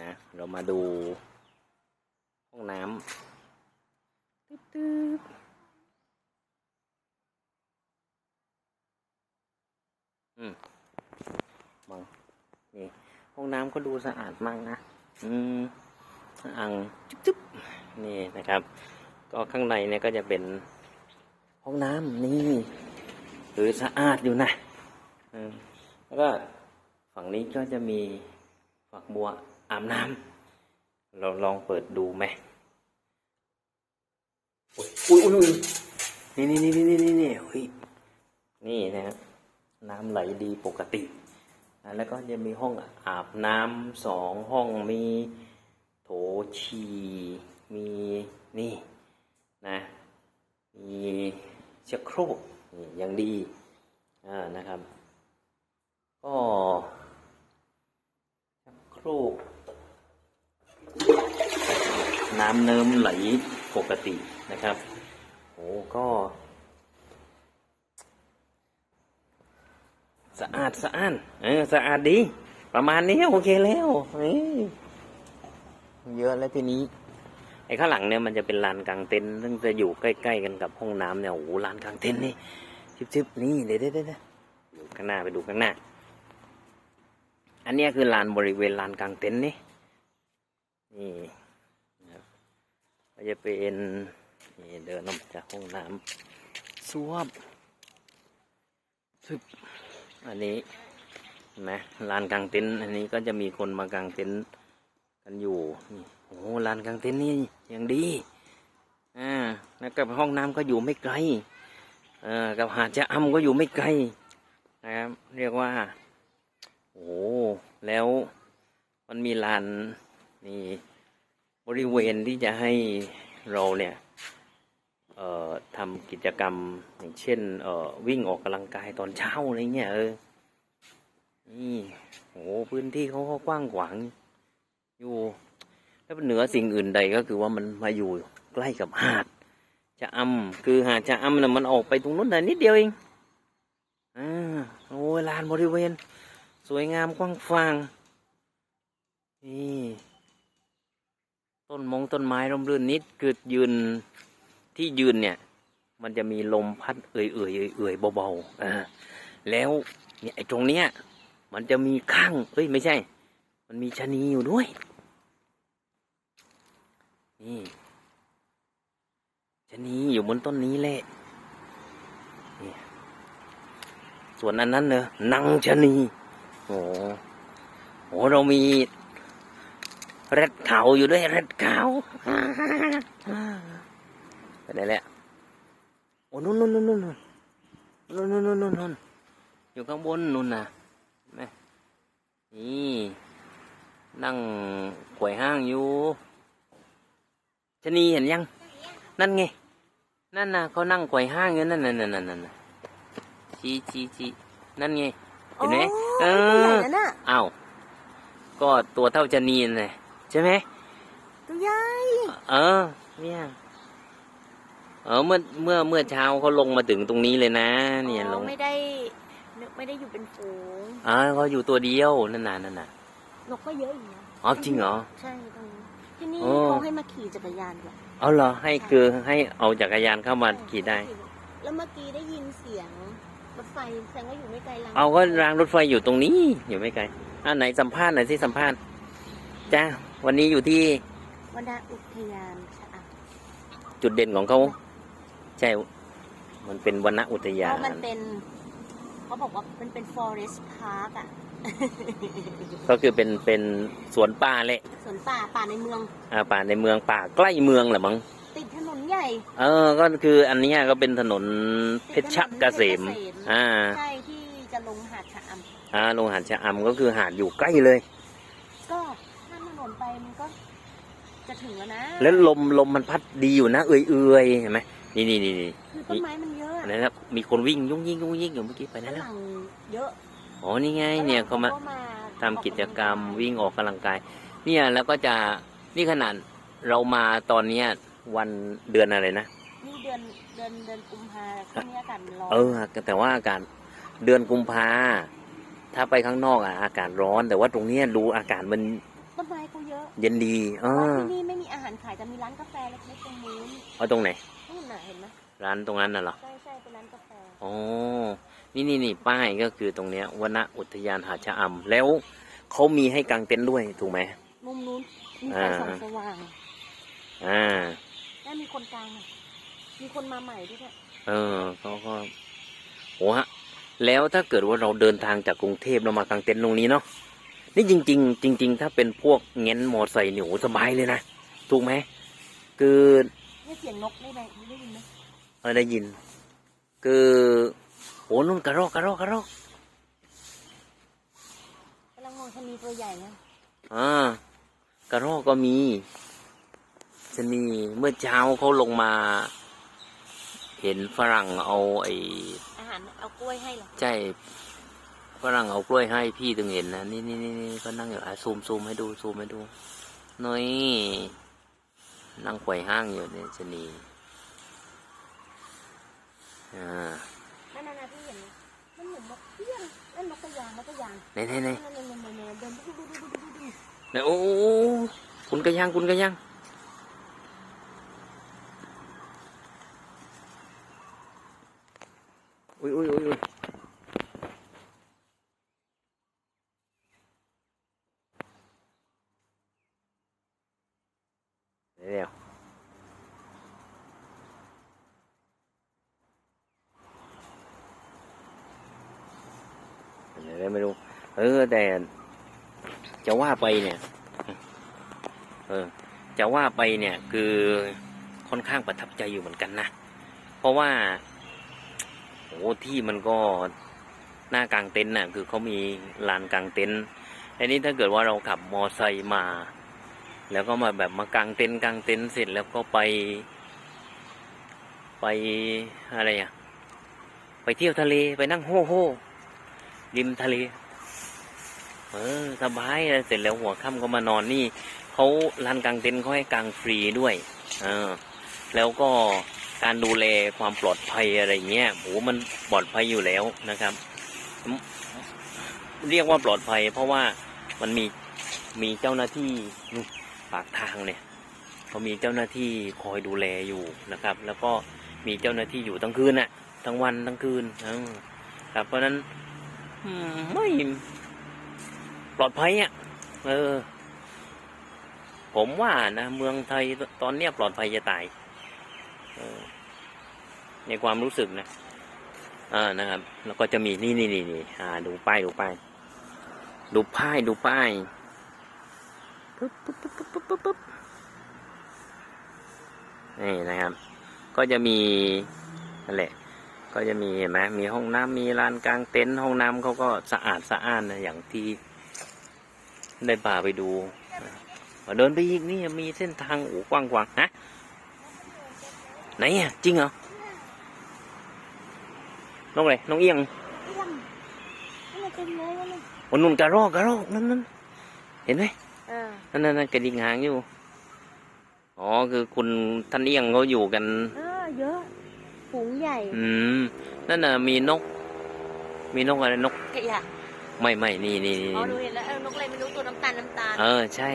นะ เรามาดู ห้องน้ำตึ๊บตึ๊บอืมมองนี่ ห้องน้ำก็ดูสะอาดมากนะ อืมอ่างจุ๊บจุ๊บนี่นะครับ ก็ข้างในเนี่ยก็จะเป็นห้องน้ำนี่หรือสะอาดอยู่นะอืมแล้วก็ฝั่งนี้ก็จะมี ฝักบัวอาบน้ำเราลองเปิดดูไหมอุ้ยอุ้ยอุ้ยนี่นี่นี่นี่นี่นี่เฮ้ยนี่นะครับน้ำไหลดีปกติ แล้วก็จะมีห้องอาบน้ำสองห้องมีโถฉี่มีนี่นะมีชักโครกนี่ยังดีอ่านะครับ ก็โครก น้ำเนิมไหลปกตินะครับโอ้ก็สะอาดสะอ้านเออสะอาดดี ประมาณนี้โอเคแล้วเฮ้ยเยอะแล้วทีนี้ไอ้ข้างหลังเนี่ยมันจะเป็นลานกลางเต็นท์ซึ่งจะอยู่ใกล้ๆกันกับห้องน้ำเนี่ยโอ้โหลานกลางเต็นท์นี่ชิบๆนี่เดี๋ยวเดี๋ยวเด้ดูข้างหน้าไปดูข้างหน้า อันนี้คือลานบริเวณลานกลางเต็นท์นี่นี่ จะเป็นนี่เดินออกมาจากห้องน้ำสวบซึบอันนี้เห็นไหมลานกลางเต็นท์อันนี้ก็จะมีคนมากางเต็นท์กันอยู่นี่โอ้โหลานกลางเต็นท์นี่ยังดีอ่าแล้วกับห้องน้ำก็อยู่ไม่ไกลเอ่ากับหาดจะอำก็อยู่ไม่ไกลนะครับเรียกว่าโอ้แล้วมันมีลานนี่ บริเวณที่จะให้เราเนี่ยทำกิจกรรมอย่างเช่นวิ่งออกกำลังกายตอนเช้าอะไรเงี้ยเออนี่โอ้พื้นที่เขาก็กว้างขวางอยู่แล้วเหนือสิ่งอื่นใดก็คือว่ามันมาอยู่ใกล้กับหาดจะอำคือหาดจะอำน่ะมันออกไปตรงนู้นน่ะนิดเดียวเองอ่าโอ้ลานบริเวณ สวยงามกว้างขวางนี่ ต้นมงต้นไม้ร่มรื่นนิดคือยืนที่ยืนเนี่ย มันจะมีลมพัดเอื่อยเอื่อยเอื่อยเบาๆอ่าแล้วเนี่ยไอ้ตรงเนี้ย มันจะมีข้างเอ้ยไม่ใช่ มันมีชะนีอยู่ด้วยนี่ชะนีอยู่บนต้นนี้แหละส่วนอันนั้นเนอะนางชะนีโอ้โหเรามี เร็ดเขาอยู่ด้วยเร็ดเขาไปไหนแล้วโอ้นู่นนู่นนู่นนู่นนู่นนู่นนู่นนู่นนู่นอยู่ข้างบนนู่นน่ะเห็นไหมนี่นั่งขวยห้างอยู่ชนีเห็นยัง นั่นไง นั่นน่ะเขานั่งขวยห้างอยู่นั่นน่ะนั่นน่ะนั่นน่ะชี้ชี้ชี้นั่นไงเห็นไหมเอออ้าวก็ตัวเท่าชนีนเลย ใช่ไหมตัวใหญ่เออ เนี่ยเออเมื่อเมื่อเมื่อเช้าเขาลงมาถึงตรงนี้เลยนะ เนี่ยลอ๋องไม่ได้นกไม่ได้อยู่เป็นฝูงอ่าเขาอยู่ตัวเดียวนั่นน่ะนั่นน่ะนกก็เยอะอยู่นะอ๋อจริงเหรอใช่ตรงนี้ที่นี่โอ้เขาให้มาขี่จักรยานด้วยเอาเหรอให้คือให้เอาจักรยานเข้ามาขี่ได้ แล้วเมื่อกี้ได้ยินเสียงรถไฟแสดงว่าอยู่ไม่ไกลเราเอาก็รางรถไฟอยู่ตรงนี้อยู่ไม่ไกลอ่าไหนสัมภาษณ์หน่อยสิสัมภาษณ์จ้า วันนี้อยู่ที่วรรณอุทยานชะอำจุดเด่นของเขาใช่ มันเป็นวนอุทเพยานราะมันเป็นเขาบอกว่ามันเป็น forest park อะก็คือเป็นเป็นสวนป่าแหละสวนป่าป่าในเมือง อ่าป่าในเมืองป่าใกล้เมืองแหละมั้งติดถนนใหญ่ เออ ก็คืออันเนี้ยก็เป็นถนนเพชรเกษมเพชรเกษมอ่า ใช่ที่จะลงหาดชะอำอ่าลงหาดชะอำก็คือหาดอยู่ใกล้เลย ก็ข้ามถนนไปมันก็ จะถึงแล้วนะ แล้วลมลมมันพัดดีอยู่นะ เอื่อยเอื่อยเห็นไหมนี่นี่นี่นี่คือต้นไม้มันเยอะอันนั้นนะมีคนวิ่งยุ่งยิ่งยุ่งยิ่งอยู่เมื่อกี้ไปฝนั่นแล้วรั่งเยอะอ๋อนี่ไงเนี่ยเขามาทำกิจกรรมวิ่งออกกำลังกาย เนี่ยแล้วก็จะนี่ขนาดเรามาตอนเนี้ยวันเดือนอะไรนะนี่เดือนเดือนเดือนกุมภาช่วงนี้อากาศมันร้อนเออแต่ว่าอากาศเดือนกุมภาถ้าไปข้างนอกอะอากาศร้อน แต่ว่าตรงเนี้ยดูอากาศมัน ต้นไม้เขาเยอะเย็นดีเอเพราะอที่นี่ไม่มีอาหารขายแต่มีร้านกาแฟเล็กๆตรงนู้นเอาตรงไหนนู่นน่ะเห็นไหมร้านตรงนั้นน่ะเหรอใช่ใช่เป็นร้านกาแฟอ๋อนี่นี่นี่ป้ายก็คือตรงเนี้ยวนอุทยานหาดชะอำแล้วเขามีให้กางเต็นท์ด้วยถูกไหมมุมนู้นมีไฟอ่าส่องสว่างอ่าแล้วมีคนกลางอะมีคนมาใหม่ด้วยเนี่ยเออเขาก็โหฮะแล้วถ้าเกิดว่าเราเดินทางจากกรุงเทพเรามากางเต็นท์ตรงนี้เนาะ นี่จริง ๆ จริง ๆ ถ้าเป็นพวกเง้นมอไซค์หนูสบายเลยนะถูกไหมคือนี่เสียงนกได้ไหมได้ยินไหมเออได้ยิน คือโหนุ่นกระรอกกระรอกกระรอกกำลังมองชะนีตัวใหญ่นะอ่ากระรอกก็มีชะนีเมื่อเช้าเขาลงมา เห็นฝรั่งเอาไอ้อาหารเอากล้วยให้เหรอใช่ ฝรั่งเอากล้วยให้พี่ถึงเห็นนะนี่นี่นี่นี่ก็นั่งอยู่อะซูมซูมให้ดูซูมให้ดูน้อยนั่งไขว่ห้างอยู่เนี่ยชะนีอ่านั่นน่ะนะพี่เห็นไหมมันเหมือนนกเอี้ยงนั่นนกกระยางนกกระยางไหนไหนไหนนั่นนั่นนั่นนั่นนั่นเดินดูดูดูดูดูดูไหนโอ้โอ้โอ้คุณกระยังคุณกระยังอุ้ยอุ้ยอุ้ยอุ้ยเดี๋ยว เดี๋ยวไม่รู้ เออ แต่จะว่าไปเนี่ย เออ จะว่าไปเนี่ยคือค่อนข้างประทับใจอยู่เหมือนกันนะ เพราะว่าโอ้ที่มันก็หน้ากลางเต็นท์น่ะ คือเขามีลานกลางเต็นท์อันนี้ถ้าเกิดว่าเราขับมอไซค์มา แล้วก็มาแบบมากางเต็นท์กางเต็นท์เสร็จแล้วก็ไป ไปอะไรอะ ไปเที่ยวทะเลไปนั่งโฮโฮ่ ริมทะเล เออ สบายเลยเสร็จแล้วหัวค่ำก็มานอนนี่เขาลานกลางเต็นท์เขาให้กางฟรีด้วยเออแล้วก็การดูแลความปลอดภัยอะไรเงี้ยโหมันปลอดภัยอยู่แล้วนะครับ เรียกว่าปลอดภัย เพราะว่ามันมีมีเจ้าหน้าที่นู่ปากทางเนี่ยเขามีเจ้าหน้าที่คอยดูแลอยู่นะครับ แล้วก็มีเจ้าหน้าที่อยู่ทั้งคืนน่ะทั้งวันทั้งคืนครับเพราะฉะนั้น ไม่ปลอดภัยอะ เออ ผมว่านะเมืองไทยตอนเนี้ยปลอดภัยจะตายออในความรู้สึกนะอ่านะครับ แล้วก็จะมีนี่นี่นี่นี่อ่า ดูป้ายดูป้ายดูป้ายดูป้ายปึ๊บปึ๊บปึ๊บปึ๊บปึ๊บปึ๊บปึ๊บนี่นะครับ ก็จะมีนั่นแหละ ก็จะมีเห็นไหมมีห้องน้ำมีลานกลางเต็นท์ห้องน้ำเขาก็สะอาดสะอ้านนะอย่างที่ได้ป่าไปดูอะเดินไปอีกนี่มีเส้นทางโอ้กว้างกวางฮะไหนอะจริงเหรอนกอะไรนกเอียงเอี้ยงนี่มันเป็นเลยแล้วเลยวันนุ่นกระรอกกระรอกนั่นนั่นเห็นไหมเออนั่นนั่นนั่นกระดิ่งหางอยู่อ๋อคือคุณท่านเอียงเขาอยู่กันเออเยอะ ฝูงใหญ่อืมนั่นน่ะมีนก มีนกอะไรนก กระยะไม่ไม่นี่นี่นี่อ๋อดูเห็นแล้วเออนกอะไรไม่รู้ตัวน้ำตาลน้ำตาลเออใช่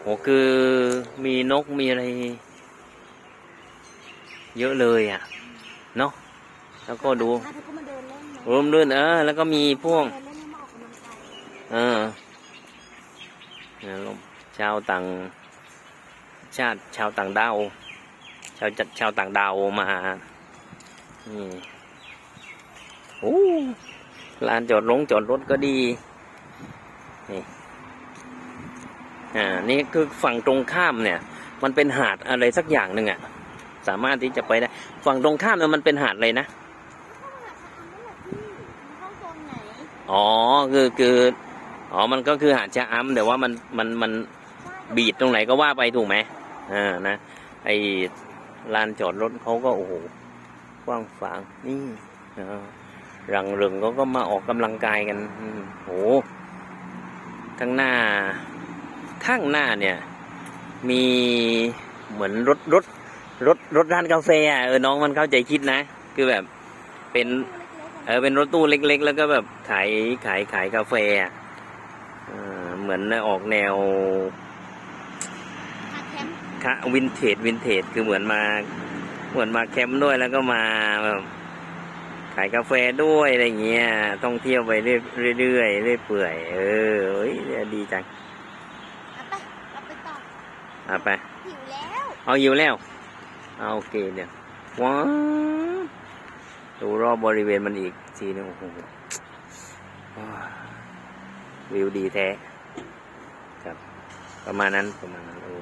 โหคือมีนกมีอะไร เยอะเลยอะเนาะแล้วก็ดูถ้าเขามาเดินเล่นนะรวมด้วยเออแล้วก็มีพวก เดินเล่นให้มาออกกำลังกายเออเนี่ยลมชาวต่าง ชาติชาวต่างดาว ชาวจัดชาวต่างดาวมานี่โอ้ลานจอดลงจอดรถก็ดีนี่อ่านี่คือฝั่งตรงข้ามเนี่ย มันเป็นหาดอะไรสักอย่างหนึ่งอะสามารถที่จะไปได้ ฝั่งตรงข้ามเนี่ยมันเป็นหาดอะไรนะเข้าโซนไหนอ๋อคือคืออ๋อมันก็คือหาดชะอำแต่ว่ามันมันมันบีดตรงไหนก็ว่าไปถูกไหมอ่านะไอ้ ลานจอดรถเขาก็โอ้โหกว้างฝางนี่รังเริงเขาก็มาออกกำลังกายกันอืมโหข้างหน้าข้างหน้าเนี่ย มีเหมือนรถรถรถรถร้านกาแฟอะเออน้องมันเข้าใจคิดนะ คือแบบเป็น เออเป็นรถตู้เล็ก ๆ แล้วก็แบบขายขายขายกาแฟอะเหมือนออกแนว คมป์คะวินเทจวินเทจคือเหมือนมา เหมือนมาแคมป์ด้วยแล้วก็มาแบบขายกาแฟด้วยอะไรเงี้ยท่องเที่ยวไปเรื่อยเรื่อยเรื่อยเปื่อย เออเฮ้ยดีจังเอาไปเราไปต่อเอาไปหิวแล้วเอาอยู่แล้วเอาโอเคเดี๋ยวว้าวดูรอบบริเวณมันอีกทีนึงโอ้โหว้าววิวดีแท้ครับ ประมาณนั้นประมาณนั้นโอ้